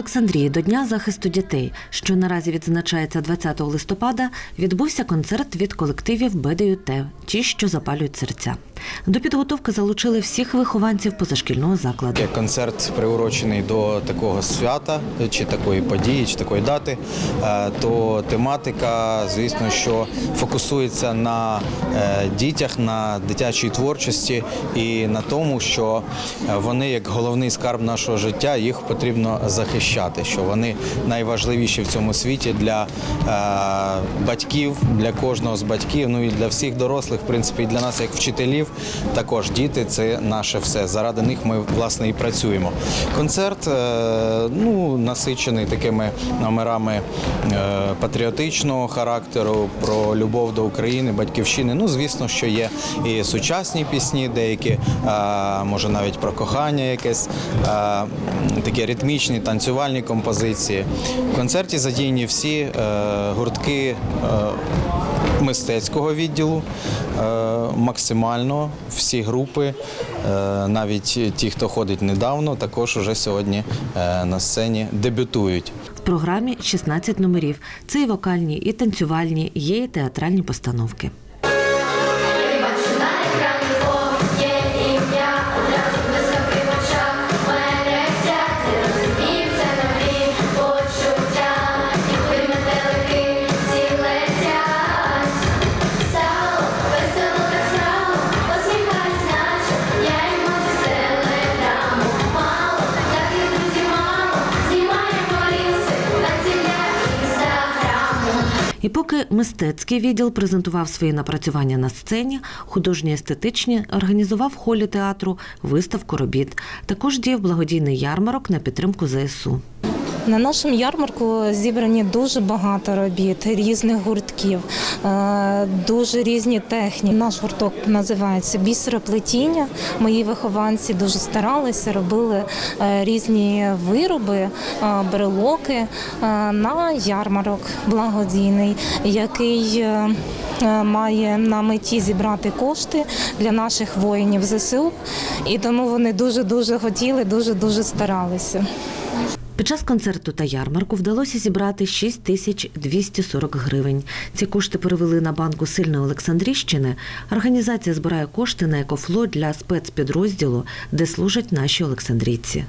Олександрії до Дня захисту дітей, що наразі відзначається 20 листопада, відбувся концерт від колективів БДЮТ ті, що запалюють серця. До підготовки залучили всіх вихованців позашкільного закладу. Концерт приурочений до такого свята, чи такої події, чи такої дати, е, то тематика, звісно, що фокусується на е, дітях, на дитячій творчості і на тому, що е, вони, як головний скарб нашого життя, їх потрібно захищати. Що вони найважливіші в цьому світі для батьків, для кожного з батьків, ну і для всіх дорослих, в принципі, і для нас, як вчителів, також діти це наше все. Заради них ми власне і працюємо. Концерт е, ну, насичений такими номерами е, патріотичного характеру, про любов до України, батьківщини. Ну, звісно, що є і сучасні пісні, деякі, е, може навіть про кохання якесь, такі ритмічні танцювальні композиції. В концерті задіяні всі гуртки. Мистецького відділу е, максимально всі групи, е, навіть ті, хто ходить недавно, також уже сьогодні е, на сцені дебютують. В програмі 16 номерів. Це і вокальні, і танцювальні, є і театральні постановки. І поки мистецький відділ презентував свої напрацювання на сцені, художні естетичні організував в холі театру виставку робіт. Також діяв благодійний ярмарок на підтримку ЗСУ. На нашому ярмарку зібрані дуже багато робіт різних гуртків, е, дуже різні техніки. Наш гурток називається бісероплетіння. Мої вихованці дуже старалися, робили е, різні вироби, е, брелоки на ярмарок благодійний, який має на меті зібрати кошти для наших воїнів ЗСУ. І тому вони дуже дуже хотіли, дуже дуже старалися. Під час концерту та ярмарку вдалося зібрати 6 тисяч 240 гривень. Ці кошти перевели на банку сильної Олександрійщини. Організація збирає кошти на екофло для спецпідрозділу, де служать наші олександрійці.